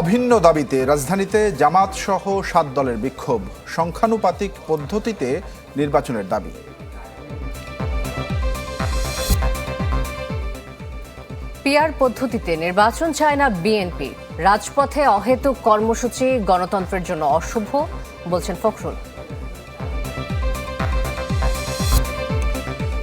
অভিন্ন দাবিতে রাজধানীতে জামাত সহ সাত দলের বিক্ষোভ সংখ্যানুপাতিক পদ্ধতিতে নির্বাচনের দাবি। পিআর পদ্ধতিতে নির্বাচন চায় না বিএনপি। রাজপথে অহেতুক কর্মসূচি গণতন্ত্রের জন্য অশুভ বলছেন ফখরুল।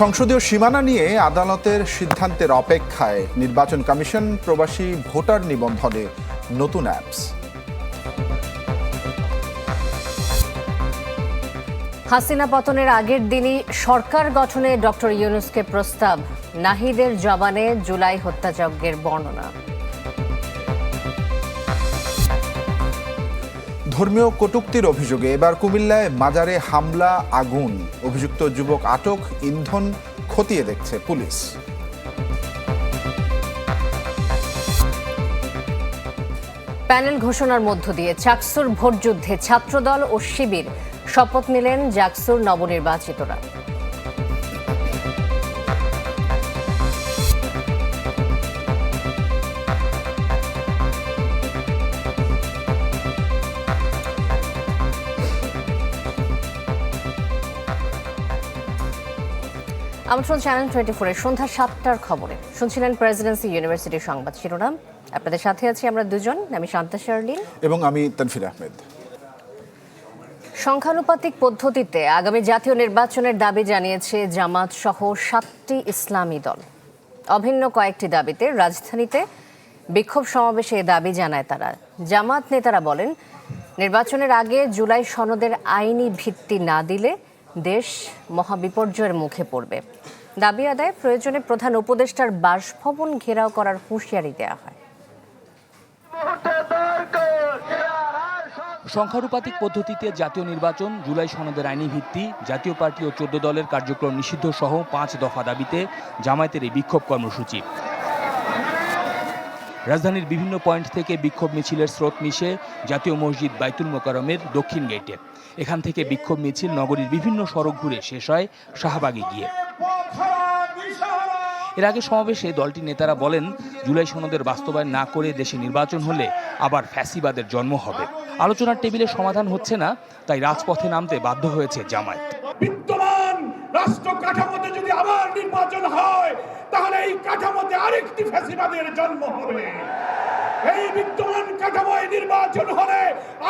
সংসদীয় সীমানা নিয়ে আদালতের সিদ্ধান্তের অপেক্ষায় নির্বাচন কমিশন প্রবাসী ভোটার নিবন্ধনে নতুন অ্যাপস হাসিনা পতনের আগের দিনই সরকার গঠনে ডক্টর ইউনুসকে প্রস্তাব নাহিদের জবানে জুলাই হত্যাযজ্ঞের বর্ণনা। ধর্মীয় কটূক্তির অভিযোগে এবার কুমিল্লায় মাজারে হামলা আগুন। অভিযুক্ত যুবক আটক ইন্ধন খতিয়ে দেখছে পুলিশ। প্যানেল ঘোষণার মধ্য দিয়ে চাকসুর ভোটযুদ্ধে ছাত্রদল ও শিবির শপথ নিলেন জাকসুর নবনির্বাচিতরা। আমন্ত্রণ চ্যানেল টোয়েন্টি ফোরের সন্ধ্যা সাতটার খবরে। শুনছিলেন প্রেসিডেন্সি ইউনিভার্সিটির সংবাদ শিরোনাম। আপনাদের সাথে আছি আমরা দুজন আমি শান্তা শার্লিন। এবং আমি তানফির আহমেদ। সংখ্যানুপাতিক পদ্ধতিতে আগামী জাতীয় নির্বাচনের দাবি জানিয়েছে জামাত সহ সাতটি ইসলামী দল। অভিন্ন কয়েকটি দাবিতে রাজধানীতে বিক্ষোভ সমাবেশে দাবি জানায় তারা। জামাত নেতারা বলেন নির্বাচনের আগে জুলাই সনদের আইনি ভিত্তি না দিলে দেশ মহাবিপর্যয়ের মুখে পড়বে। দাবি আদায় প্রয়োজনে প্রধান উপদেষ্টার বাসভবন ঘেরাও করার হুঁশিয়ারি দেওয়া হয়। সংখ্যানুপাতিক পদ্ধতিতে জাতীয় নির্বাচন, জুলাই সনদের আইনি ভিত্তি, জাতীয় পার্টি ও চোদ্দ দলের কার্যক্রম নিষিদ্ধ সহ পাঁচ দফা দাবিতে জামায়াতের এই বিক্ষোভ কর্মসূচি। রাজধানীর বিভিন্ন পয়েন্ট থেকে বিক্ষোভ মিছিলের স্রোত মিশে জাতীয় মসজিদ বাইতুল মোকারমের দক্ষিণ গেটে। এখান থেকে বিক্ষোভ মিছিল নগরীর বিভিন্ন সড়ক ঘুরে শেষ হয় শাহবাগে গিয়ে। এর আগে সমাবেশে দলটির নেতারা বলেন জুলাই সনদের বাস্তবায়ন না করে দেশে নির্বাচন হলে আবার ফ্যাসিবাদের জন্ম হবে। আলোচনার টেবিলে সমাধান হচ্ছে না তাই রাজপথে নামতে বাধ্য হয়েছে জামায়াত। বিদ্যমান রাষ্ট্র কাঠামোতে যদি আবার নির্বাচন হয় তাহলে এই কাঠামোতে আরেকটি ফ্যাসিবাদের জন্ম হবে। এই বিদ্যমান কাঠামোয় নির্বাচন হলে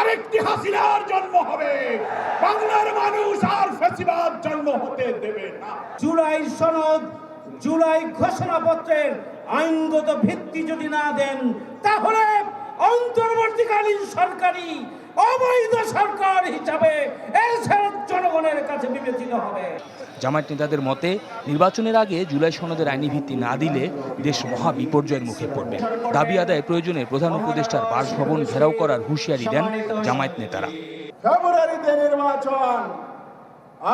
আরেকটি হাসিনার জন্ম হবে। বাংলার মানুষ আর ফ্যাসিবাদ জন্ম হতে দেবে না। জুলাই সনদ জুলাই ঘোষণাপত্রের আইনগত ভিত্তি যদি না দেন তাহলে অন্তর্বর্তীকালীন সরকারি অবৈধ সরকার হিসাবে জনগণের কাছে বিবেচিত হবে। জামায়াত নেতাদের মতে নির্বাচনের আগে জুলাই সনদের আইনি ভিত্তি না দিলে দেশ মহা বিপর্যয়ের মুখে পড়বে। দাবি আদায় প্রয়োজনে প্রধান উপদেষ্টার বাসভবন ঘেরাও করার হুঁশিয়ারি দেন জামায়াত নেতারা। ফেব্রুয়ারিতে নির্বাচন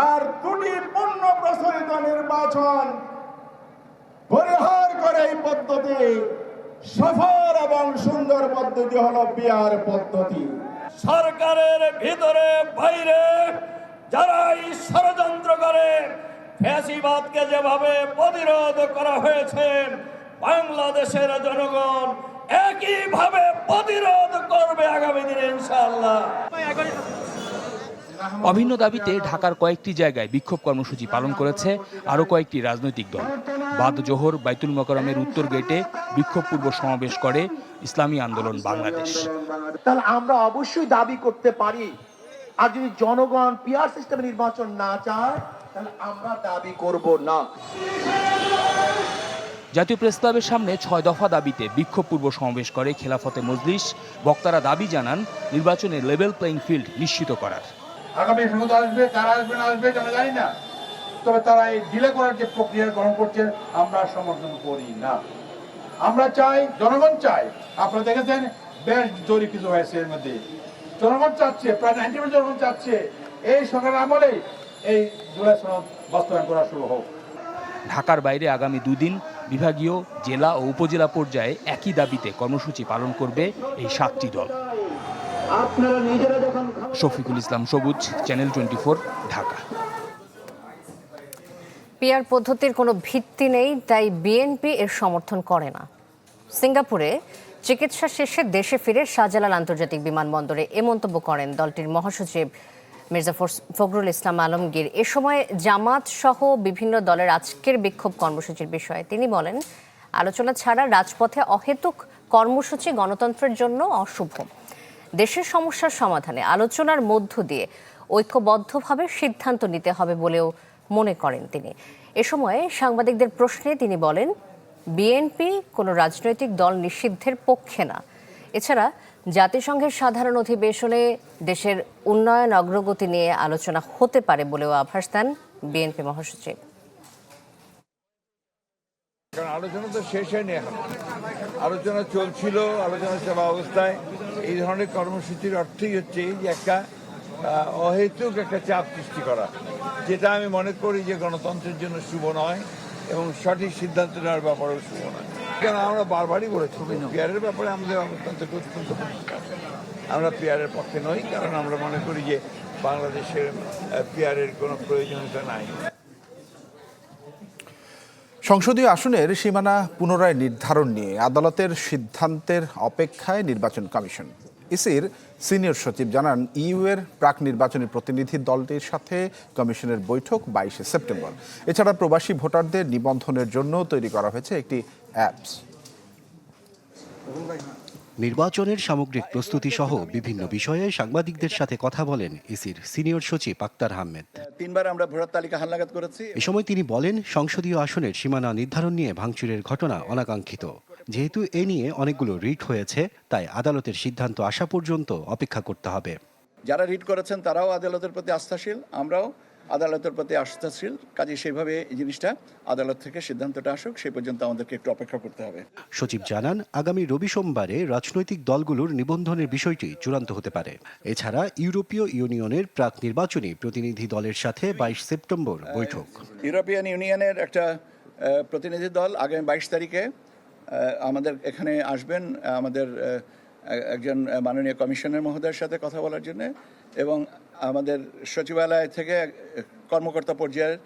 আর ত্রুটিপূর্ণ প্রচলিত নির্বাচন পরিহার করে এই পদ্ধতি। সফল এবং সুন্দর পদ্ধতি হলো বিয়ার পদ্ধতি। সরকারের ভিতরে, বাইরে যারা এই ষড়যন্ত্র করে, ফ্যাসিবাদকে যেভাবে প্রতিরোধ করা হয়েছে, বাংলাদেশের জনগণ একইভাবে প্রতিরোধ করবে আগামী দিনে, ইনশাআল্লাহ। অভিন্ন দাবিতে ঢাকার কয়েকটি জায়গায় বিক্ষোভ কর্মসূচি পালন করেছে আরও কয়েকটি রাজনৈতিক দল। বাদ জোহর বাইতুল মোকারমের উত্তর গেটে বিক্ষোভপূর্ব সমাবেশ করে ইসলামী আন্দোলন বাংলাদেশ। তাহলে আমরা অবশ্যই দাবি করতে পারি আর যদি জনগণ পিয়ার সিস্টেমে নির্বাচন না চায় তাহলে আমরা দাবি করব না। জাতীয় প্রেস ক্লাবের সামনে ছয় দফা দাবিতে বিক্ষোভপূর্ব সমাবেশ করে খেলাফতে মজলিস। বক্তারা দাবি জানান নির্বাচনে লেভেল প্লেইং ফিল্ড নিশ্চিত করার। আগামী সময় আসবে, কারা আসবে, না আসবে আমরা জানি না। তবে তারা এই ডিলে করার যে প্রক্রিয়া গ্রহণ করছে, আমরা সমর্থন করি না। আমরা চাই, জনগণ চাই আপনারা দেখেছেন, বেশ জরিপ কিছু হয়েছে এর মধ্যে। জনগণ চাচ্ছে, প্রায় নাইনটি জনগণ চাচ্ছে। এই সরকারের আমলে এই জুলাই সনদ বাস্তবায়ন করা শুরু হোক। ঢাকার বাইরে আগামী দুদিন বিভাগীয় জেলা ও উপজেলা পর্যায়ে একই দাবিতে কর্মসূচি পালন করবে এই সাতটি দল। শফিকুল ইসলাম সবুজ চ্যানেল টোয়েন্টি ঢাকা। পিআর পদ্ধতির কোনো ভিত্তি নেই তাই বিএনপি এর সমর্থন করে না। সিঙ্গাপুরে চিকিৎসা শেষে দেশে ফিরে শাহজালাল আন্তর্জাতিক বিমানবন্দরে এ মন্তব্য করেন দলটির মহাসচিব মির্জা ফখরুল ইসলাম আলমগীর। এ সময় জামাত সহ বিভিন্ন দলের আজকের বিক্ষোভ কর্মসূচির বিষয়ে তিনি বলেন আলোচনা ছাড়া রাজপথে অহেতুক কর্মসূচি গণতন্ত্রের জন্য অশুভ। দেশের সমস্যার সমাধানে আলোচনার মধ্য দিয়ে ঐক্যবদ্ধভাবে সিদ্ধান্ত নিতে হবে বলেও মনে করেন তিনি। এ সময় সাংবাদিকদের প্রশ্নে তিনি বলেন, বিএনপি কোনো রাজনৈতিক দল নিষিদ্ধের পক্ষে না। এছাড়া জাতিসংঘের সাধারণ অধিবেশনে দেশের উন্নয়ন অগ্রগতি নিয়ে আলোচনা হতে পারে বলেও আভাস দেন বিএনপি মহাসচিব। আলোচনা তো শেষ হয়নি এখন। আলোচনা চলছিল, আলোচনা চলা অবস্থায়। এই ধরনের কর্মসূচির অর্থই হচ্ছে যে একটা অহেতুক একটা চাপ সৃষ্টি করা যেটা আমি মনে করি যে গণতন্ত্রের জন্য শুভ নয় এবং সঠিক সিদ্ধান্ত নেওয়ার ব্যাপারেও শুভ নয়। কেন আমরা বারবারই বলেছি পিয়ারের ব্যাপারে আমাদের থেকে অত্যন্ত পরিষ্কার আমরা পিয়ারের পক্ষে নই কারণ আমরা মনে করি যে বাংলাদেশের পিয়ারের কোনো প্রয়োজনীয়তা নাই। সংসদীয় আসনের সীমানা পুনরায় নির্ধারণ নিয়ে আদালতের সিদ্ধান্তের অপেক্ষায় নির্বাচন কমিশন। ইসির সিনিয়র সচিব জানান ইউ এর প্রাক নির্বাচনী প্রতিনিধি দলটির সাথে কমিশনের বৈঠক বাইশে সেপ্টেম্বর। এছাড়া প্রবাসী ভোটারদের নিবন্ধনের জন্য তৈরি করা হয়েছে একটি অ্যাপস। নির্বাচনের সামগ্রিক প্রস্তুতি সহ বিভিন্ন বিষয়ে সাংবাদিকদের সাথে কথা বলেন ইসির সিনিয়র সচিব আক্তার আহমেদ। তিনবার আমরা ভোটার তালিকা হালনাগাদ করেছি। এ সময় তিনি বলেন সংসদীয় আসনের সীমানা নির্ধারণ নিয়ে ভাঙচুরের ঘটনা অনাকাঙ্ক্ষিত। যেহেতু এ নিয়ে অনেকগুলো রিট হয়েছে তাই আদালতের সিদ্ধান্ত আসা পর্যন্ত অপেক্ষা করতে হবে। যারা রিট করেছেন তারাও আদালতের প্রতি আস্থাশীল আমরাও আদালতের প্রতি আস্থাশীল কাজে সেইভাবে এই জিনিসটা আদালত থেকে সিদ্ধান্তটা আসুক সেই পর্যন্ত আমাদেরকে একটু অপেক্ষা করতে হবে। সচিব জানান আগামী রবি সোমবারে রাজনৈতিক দলগুলোর নিবন্ধনের বিষয়টি চূড়ান্ত হতে পারে। এছাড়া ইউরোপীয় ইউনিয়নের প্রাক নির্বাচনী প্রতিনিধি দলের সাথে বাইশ সেপ্টেম্বর বৈঠক। ইউরোপিয়ান ইউনিয়নের একটা প্রতিনিধি দল আগামী বাইশ তারিখে আমাদের এখানে আসবেন আমাদের একজন মাননীয় কমিশনার মহোদয়ের সাথে কথা বলার জন্য এবং আমাদের সচিবালয় থেকে কর্মকর্তা পর্যায়ের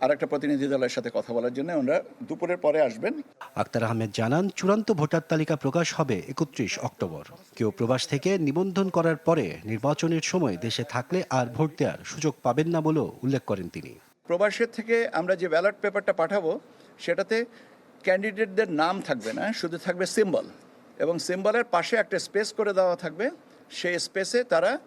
আরেকটা প্রতিনিধি দলের সাথে কথা বলার জন্য ওনারা দুপুরের পরে আসবেন। আক্তার আহমেদ জানান চূড়ান্ত ভোটার তালিকা প্রকাশ হবে একত্রিশ অক্টোবর। কেউ প্রবাস থেকে নিবন্ধন করার পরে নির্বাচনের সময় দেশে থাকলে আর ভোট দেওয়ার সুযোগ পাবেন না বলেও উল্লেখ করেন তিনি। প্রবাসের থেকে আমরা যে ব্যালট পেপারটা পাঠাবো সেটাতে ক্যান্ডিডেটদের নাম থাকবে না শুধু থাকবে সিম্বল। এবং সিম্বলের পাশে একটা স্পেস করে দেওয়া থাকবে সেই স্পেসে তারা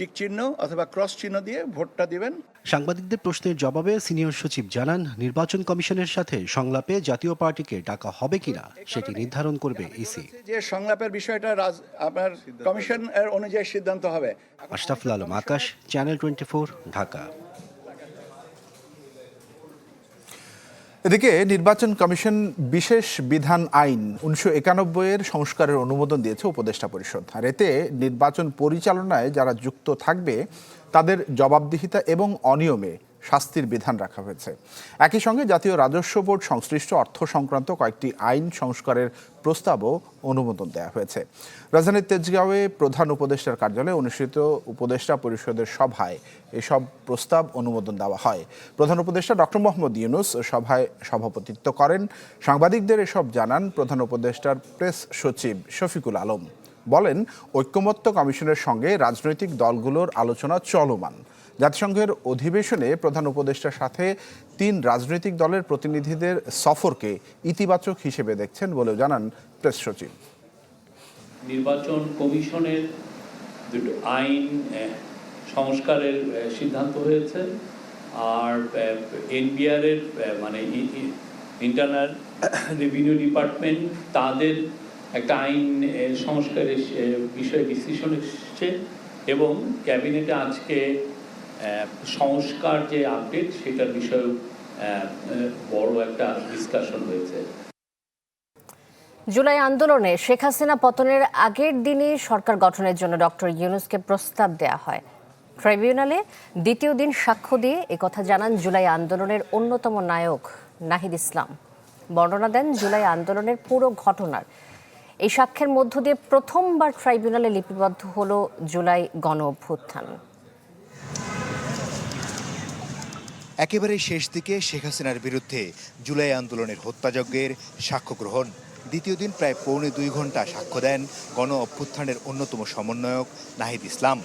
টিক চিহ্ন অথবা ক্রস চিহ্ন দিয়ে ভোটটা দিবেন। সাংবাদিকদের প্রশ্নের জবাবে সিনিয়র সচিব জানান নির্বাচন কমিশনের সাথে সংলাপে জাতীয় পার্টিকে ডাকা হবে কিনা সেটি নির্ধারণ করবে ইসি। যে সংলাপের বিষয়টা রাজ আপনার কমিশন এর অনুযায়ী সিদ্ধান্ত হবে। Ashraful Alam Akash channel twenty Dhaka. এদিকে নির্বাচন কমিশন বিশেষ বিধান আইন উনিশশো একানব্বইয়ের সংস্কারের অনুমোদন দিয়েছে উপদেষ্টা পরিষদ। আর এতে নির্বাচন পরিচালনায় যারা যুক্ত থাকবে, তাদের জবাবদিহিতা এবং অনিয়মে শাস্তির বিধান রাখা হয়েছে। একই সঙ্গে জাতীয় রাজস্ব বোর্ড সংশ্লিষ্ট অর্থ সংক্রান্ত কয়েকটি আইন সংস্কারের প্রস্তাবও অনুমোদন দেওয়া হয়েছে। রাজধানীর তেজগাঁওয়ে প্রধান উপদেষ্টার কার্যালয়ে অনুষ্ঠিত উপদেষ্টা পরিষদের সভায় এসব প্রস্তাব অনুমোদন দেওয়া হয়। প্রধান উপদেষ্টা ডক্টর মোহাম্মদ ইউনুস সভায় সভাপতিত্ব করেন। সাংবাদিকদের এসব জানান প্রধান উপদেষ্টার প্রেস সচিব শফিকুল আলম। বলেন, ঐক্যমত্য কমিশনের সঙ্গে রাজনৈতিক দলগুলোর আলোচনা চলমান। জাতিসংঘের অধিবেশনে প্রধান উপদেষ্টার সাথে তিন রাজনৈতিক দলের প্রতিনিধিদের সফরকে ইতিবাচক হিসেবে দেখছেন বলেও জানান প্রেস সচিব। নির্বাচন কমিশনের দুটো আইন সংস্কারের সিদ্ধান্ত হয়েছে। আর এনবিআর এর মানে ইন্টারনাল রেভিনিউ ডিপার্টমেন্ট, তাদের একটা আইন সংস্কারের বিষয়ে ডিসিশন এসেছে এবং ক্যাবিনেটে আজকে সংস্কার যে আপডেট সেটার বিষয়েও বড় একটা ডিসকাশন হয়েছে। জুলাই আন্দোলনে শেখ হাসিনা পতনের আগের দিনই সরকার গঠনের জন্য ডক্টর ইউনুসকে প্রস্তাব দেয়া হয়। ট্রাইব্যুনালে দ্বিতীয় দিন সাক্ষ্য দিয়ে একথা জানান জুলাই আন্দোলনের অন্যতম নায়ক নাহিদ ইসলাম। বর্ণনা দেন জুলাই আন্দোলনের পুরো ঘটনার। এই সাক্ষ্যের মধ্য দিয়ে প্রথমবার ট্রাইব্যুনালে লিপিবদ্ধ হল জুলাই গণ অভ্যুত্থান একেবারে শেষ দিকে শেখ হাসিনার বিরুদ্ধে জুলাই আন্দোলনের হত্যাযজ্ঞের সাক্ষ্য গ্রহণ। দ্বিতীয় দিন প্রায় পৌনে দুই ঘণ্টা সাক্ষ্য দেন গণ অভ্যুত্থানের অন্যতম সমন্বয়ক নাহিদ ইসলাম।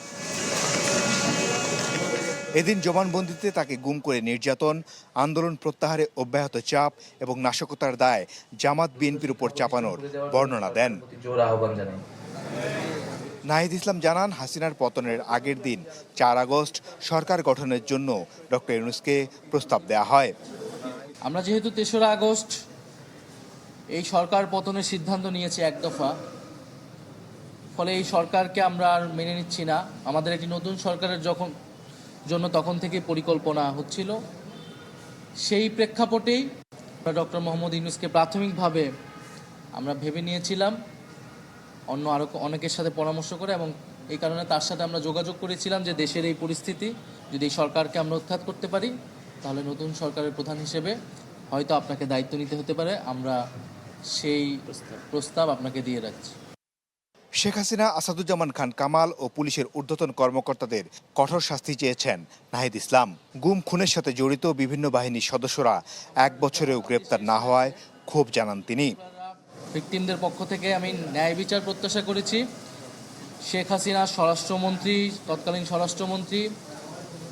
এদিন জবানবন্দিতে তাকে গুম করে নির্যাতন, আন্দোলন প্রত্যাহারে অব্যাহত চাপ এবং নাশকতার দায় জামাত বিএনপির উপর চাপানোর বর্ণনা দেন। নাহিদ ইসলাম জানান, হাসিনার পতনের আগের দিন, চার আগস্ট, সরকার গঠনের জন্য ডক্টর ইউনুসকে প্রস্তাব দেওয়া হয়। আমরা যেহেতু তেসরা আগস্ট, এই সরকার পতনের সিদ্ধান্ত নিয়েছে এক দফা। ফলে এই সরকারকে আমরা আর মেনে নিচ্ছি না। আমাদের একটি নতুন সরকারের যখন জন্য তখন থেকে পরিকল্পনা হচ্ছিল। সেই প্রেক্ষাপটেই ডক্টর মোহাম্মদ ইউনুসকে প্রাথমিকভাবে আমরা ভেবে নিয়েছিলাম। অন্য আরও অনেকের সাথে পরামর্শ করে এবং এই কারণে তার সাথে আমরা যোগাযোগ করেছিলাম যে দেশের এই পরিস্থিতি যদি এই সরকারকে আমরা উৎখাত করতে পারি তাহলে নতুন সরকারের প্রধান হিসেবে হয়তো আপনাকে দায়িত্ব নিতে হতে পারে। আমরা সেই প্রস্তাব আপনাকে দিয়ে রাখছি। শেখ হাসিনা আসাদুজ্জামান খান কামাল ও পুলিশের ঊর্ধ্বতন কর্মকর্তাদের কঠোর শাস্তি চেয়েছেন নাহিদ ইসলাম। গুম খুনের সাথে জড়িত বিভিন্ন বাহিনীর সদস্যরা এক বছরেও গ্রেপ্তার না হওয়ায় ক্ষোভ জানান তিনি। ভিকটিমদের পক্ষ থেকে আমি ন্যায় বিচার প্রত্যাশা করেছি। শেখ হাসিনা স্বরাষ্ট্রমন্ত্রী তৎকালীন স্বরাষ্ট্রমন্ত্রী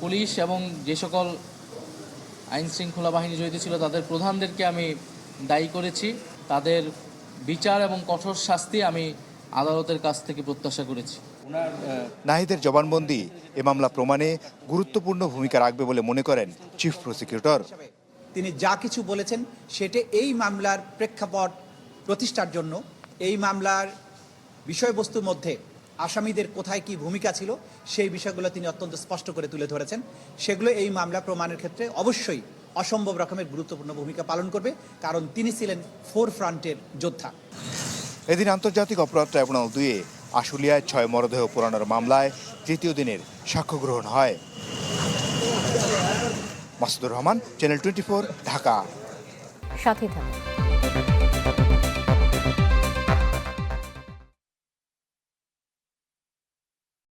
পুলিশ এবং যে সকল আইন শৃঙ্খলা বাহিনী জড়িত ছিল তাদের প্রধানদেরকে আমি দায়ী করেছি। তাদের বিচার এবং কঠোর শাস্তি আমি আদালতের কাছ থেকে প্রত্যাশা করেছি। নাহিদের জবানবন্দি এ মামলা প্রমাণে গুরুত্বপূর্ণ ভূমিকা রাখবে বলে মনে করেন চিফ প্রসিকিউটর। তিনি যা কিছু বলেছেন সেটা এই মামলার প্রেক্ষাপট প্রতিষ্ঠার জন্য এই মামলার বিষয়বস্তুর মধ্যে আসামিদের কোথায় কি ভূমিকা ছিল সেই বিষয়গুলো তিনি অত্যন্ত স্পষ্ট করে তুলে ধরেছেন। সেগুলো এই মামলা প্রমাণের ক্ষেত্রে অবশ্যই অসম্ভব রকমের গুরুত্বপূর্ণ ভূমিকা পালন করবে কারণ তিনি ছিলেন ফোর ফ্রন্টের যোদ্ধা। এদিন আন্তর্জাতিক অপরাধ ট্রাইব্যুনাল দুয়ে আশুলিয়ায় ছয় মরদেহ পোড়ানোর মামলায় তৃতীয় দিনের সাক্ষ্য গ্রহণ হয়। Masudur Rahman channel twenty Dhaka. সাথে থাকুন।